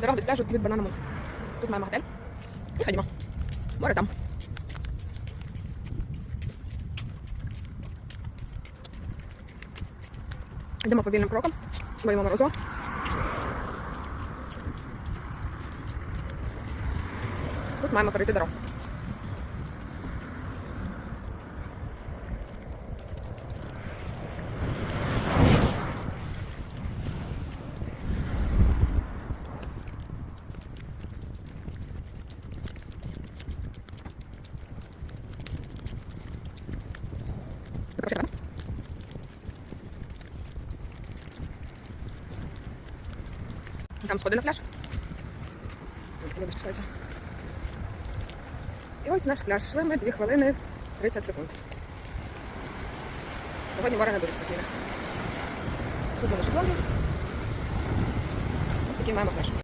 Дорога від пляжу від бананому. Тут маємо готель. І ходімо. Море там. Йдемо повільним кроком. Боїмо морозу. Тут маємо перейти дорогу. Там сходи на пляж. Люди спускаються. І ось наш пляж. Йшли ми 2 хвилини 30 секунд. Сьогодні море не дуже спокійне. Тут буде шезлонги. Ось такий маємо пляж.